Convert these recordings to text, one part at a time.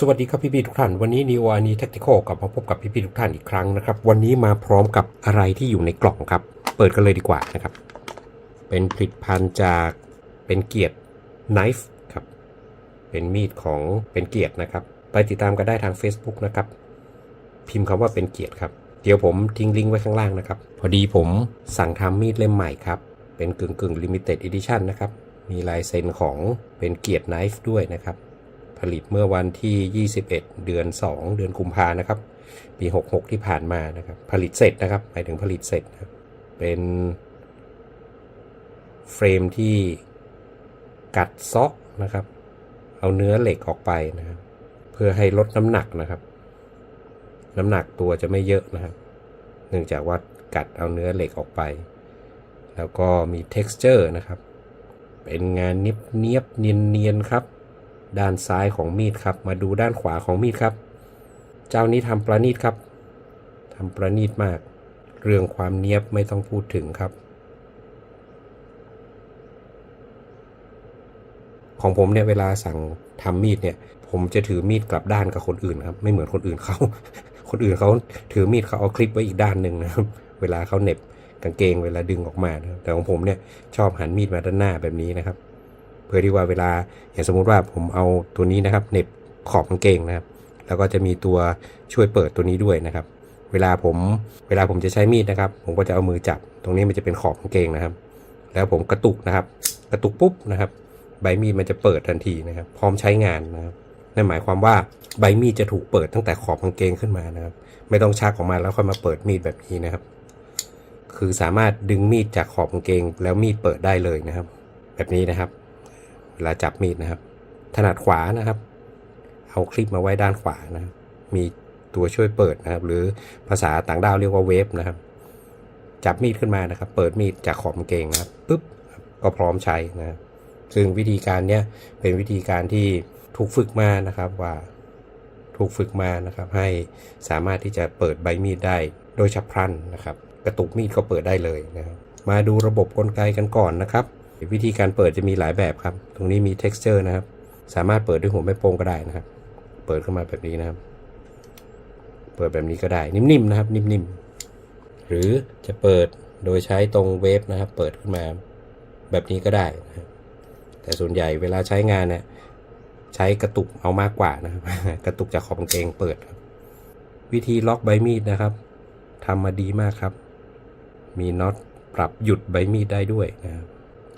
สวัสดีครับพี่ๆทุกท่าน วันนี้นิวอานีแท็กติคกลับมาพบกับพี่ๆทุกท่านอีกครั้งนะครับ วันนี้มาพร้อมกับอะไรที่อยู่ในกล่องครับ เปิดกันเลยดีกว่านะครับ เป็นผลิตภัณฑ์จากเป็นเกียรติ Knife ครับ เป็นมีดของเป็นเกียรตินะครับ ไปติดตามกันได้ทาง Facebook นะครับ พิมพ์คำว่าเป็นเกียรติครับ เดี๋ยวผมทิ้งลิงก์ไว้ข้างล่างนะครับ พอดีผมสั่งทำมีดเล่มใหม่ครับ เป็นกึ่งกึ่งลิมิเต็ดอีดิชั่นนะครับ มีลายเซ็นของเป็นเกียรติ Knife ด้วยนะครับ ผลิตเมื่อวันที่ 21 เดือน 2 เดือนกุมภานะครับ ปี 66 ที่ผ่านมานะครับ ผลิตเสร็จนะครับหมายถึงผลิตเสร็จนะครับเป็นเฟรมที่กัดเซาะนะครับ เอาเนื้อเหล็กออกไปนะครับ เพื่อให้ลดน้ำหนักนะครับ น้ำหนักตัวจะไม่เยอะนะครับ เนื่องจากว่ากัดเอาเนื้อเหล็กออกไป แล้วก็มี texture นะครับ เป็นงานเนียบเนียบเนียนเนียนครับ ด้านซ้ายของมีดครับ มาดูด้านขวาของมีดครับ เจ้านี้ทำประณีตครับทำประณีตมาก เรื่องความเนียบไม่ต้องพูดถึงครับ ของผมเนี่ยเวลาสั่งทำมีดเนี่ย ผมจะถือมีดกลับด้านกับคนอื่นครับ ไม่เหมือนคนอื่นเขา คนอื่นเขาถือมีดเขาเอาคลิปไว้อีกด้านหนึ่งนะครับ เวลาเขาเน็บกางเกงเวลาดึงออกมา แต่ของผมเนี่ยชอบหันมีดมาด้านหน้าแบบนี้นะครับ เพื่อที่ว่าเวลาอย่างสมมุติว่าผมเอาตัวนี้นะครับเน็บขอบกางเกงนะครับ แล้วก็จะมีตัวช่วยเปิดตัวนี้ด้วยนะครับ เวลาผมเวลาผมจะใช้มีดนะครับ ผมก็จะเอามือจับ ตรงนี้มันจะเป็นขอบกางเกงนะครับ แล้วผมกระตุกนะครับ กระตุกปุ๊บนะครับ ใบมีดมันจะเปิดทันทีนะครับ พร้อมใช้งานนะครับนั่นหมายความว่าใบมีดจะถูกเปิดตั้งแต่ขอบกางเกงขึ้นมานะครับ ไม่ต้องชักออกมาแล้วค่อยมาเปิดมีดแบบนี้นะครับ คือสามารถดึงมีดจากขอบกางเกง แล้วมีดเปิดได้เลยนะครับ แบบนี้นะครับ เวลาจับมีดนะครับ ถนัดขวานะครับ เอาคลิปมาไว้ด้านขวานะครับมีตัวช่วยเปิดนะครับ หรือภาษาต่างดาวเรียกว่าเวฟนะครับ จับมีดขึ้นมานะครับ เปิดมีดจากขอบกางเกงนะครับปุ๊บก็พร้อมใช้นะครับซึ่งวิธีการเนี้ยเป็นวิธีการที่ถูกฝึกมานะครับว่าถูกฝึกมานะครับ ให้สามารถที่จะเปิดใบมีดได้โดยฉับพลันนะครับ กระตุกมีดก็เปิดได้เลยนะครับมาดูระบบกลไกกันก่อนนะครับ วิธีการเปิดจะมีหลายแบบครับ ตรงนี้มี texture นะครับ สามารถเปิดด้วยหัวแม่โป้งก็ได้นะครับ เปิดขึ้นมาแบบนี้นะครับ เปิดแบบนี้ก็ได้ นิ่มๆนะครับ นิ่มๆ หรือจะเปิดโดยใช้ตรงเวฟนะครับ เปิดขึ้นมาแบบนี้ก็ได้นะครับแต่ส่วนใหญ่เวลาใช้งานเนี่ยใช้กระตุกเอามากกว่านะครับ กระตุกจากขอบกางเกงเปิดครับวิธีล็อกใบมีดนะครับทำมาดีมากครับ มีน็อตปรับหยุดใบมีดได้ด้วยนะครับ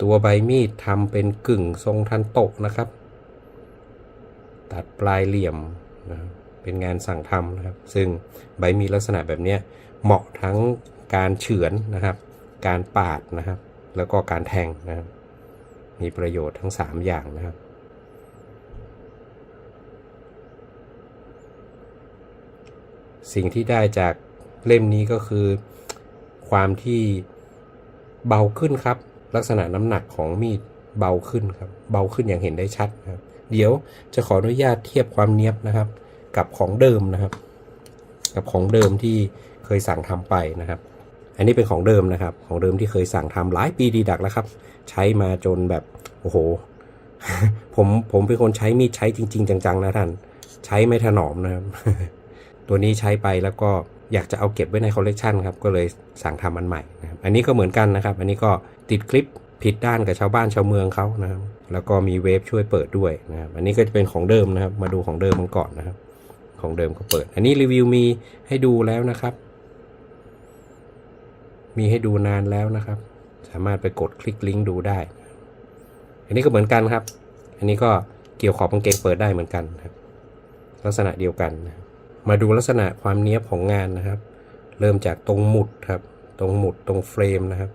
ตัวใบมีดทำเป็นกึ่งทรงทันโตะนะครับ ตัดปลายเหลี่ยมนะเป็นงานสั่งทำนะครับ ซึ่งใบมีดลักษณะแบบนี้เหมาะทั้งการเฉือนนะครับ การปาดนะครับ แล้วก็การแทงนะครับ มีประโยชน์ทั้ง 3 อย่างนะครับสิ่งที่ได้จากเล่มนี้ก็คือความที่เบาขึ้นครับ ลักษณะน้ำหนักของมีดเบาขึ้นครับ เบาขึ้นอย่างเห็นได้ชัดครับ เดี๋ยวจะขออนุญาตเทียบความเนียบนะครับ กับของเดิมนะครับ กับของเดิมที่เคยสั่งทำไปนะครับ อันนี้เป็นของเดิมนะครับ ของเดิมที่เคยสั่งทำหลายปีดีดักแล้วครับ ใช้มาจนแบบโอ้โห ผมผมเป็นคนใช้มีดใช้จริง ๆ จังๆนะท่าน ใช้ไม่ถนอมนะครับ ตัวนี้ใช้ไปแล้วก็ อยากจะเอาเก็บไว้ในคอลเลกชันครับก็เลยสั่งทำอันใหม่นะครับอันนี้ก็เหมือนกันนะครับ อันนี้ก็ติดคลิปผิดด้านกับชาวบ้านชาวเมืองเขานะครับแล้วก็มีเวฟช่วยเปิดด้วยนะครับอันนี้ก็จะเป็นของเดิมนะครับ มาดูของเดิมมันก่อนนะครับ ของเดิมก็เปิด อันนี้รีวิวมีให้ดูแล้วนะครับ มีให้ดูนานแล้วนะครับ สามารถไปกดคลิกลิงก์ดูได้ อันนี้ก็เหมือนกันครับ อันนี้ก็เกี่ยวขอบกางเกงเปิดได้เหมือนกันครับ ลักษณะเดียวกันนะครับ มาดูลักษณะความเนี้ยบของงานนะครับ เริ่มจากตรงหมุดครับ ตรงหมุดตรงเฟรมนะครับ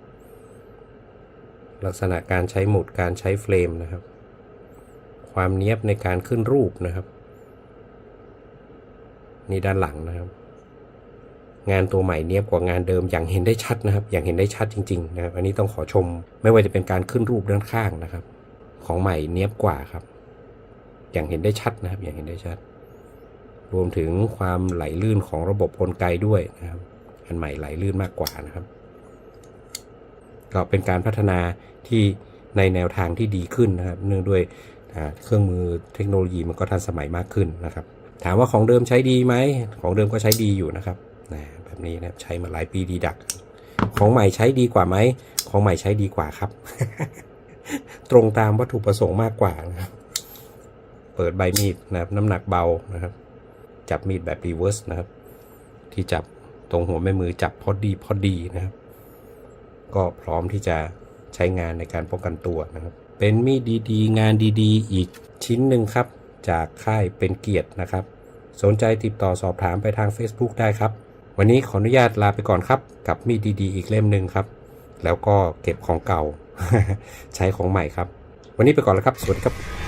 ลักษณะการใช้หมุดการใช้เฟรมนะครับ ความเนี้ยบในการขึ้นรูปนะครับนี่ด้านหลังนะครับ งานตัวใหม่เนี้ยบกว่างานเดิมอย่างเห็นได้ชัดนะครับ อย่างเห็นได้ชัดจริงๆนะครับ อันนี้ต้องขอชม ไม่ว่าจะเป็นการขึ้นรูปด้านข้างนะครับ ของใหม่เนี้ยบกว่าครับ อย่างเห็นได้ชัดนะครับ อย่างเห็นได้ชัด รวมถึงความไหลลื่นของระบบกลไกด้วยนะครับ อันใหม่ไหลลื่นมากกว่านะครับ ก็เป็นการพัฒนาที่ในแนวทางที่ดีขึ้นนะครับ เนื่องด้วยเครื่องมือเทคโนโลยีมันก็ทันสมัยมากขึ้นนะครับ ถามว่าของเดิมใช้ดีไหม ของเดิมก็ใช้ดีอยู่นะครับนะแบบนี้นะใช้มาหลายปีดีดัก ของใหม่ใช้ดีกว่าไหม ของใหม่ใช้ดีกว่าครับ ตรงตามวัตถุประสงค์มากกว่านะครับ เปิดใบมีดนะครับ น้ำหนักเบานะครับ จับมีดแบบรีเวิร์สนะครับ ที่จับตรงหัวแม่มือจับพอดีพอดีนะครับ ก็พร้อมที่จะใช้งานในการป้องกันตัวนะครับ เป็นมีดดีๆ งานดีๆ อีกชิ้นหนึ่งครับ จากค่ายเป็นเกียรตินะครับ สนใจติดต่อสอบถามไปทาง Facebook ได้ครับ วันนี้ขออนุญาตลาไปก่อนครับ กับมีดดีๆ อีกเล่มหนึ่งครับ แล้วก็เก็บของเก่า ใช้ของใหม่ครับ วันนี้ไปก่อนแล้วครับ สวัสดีครับ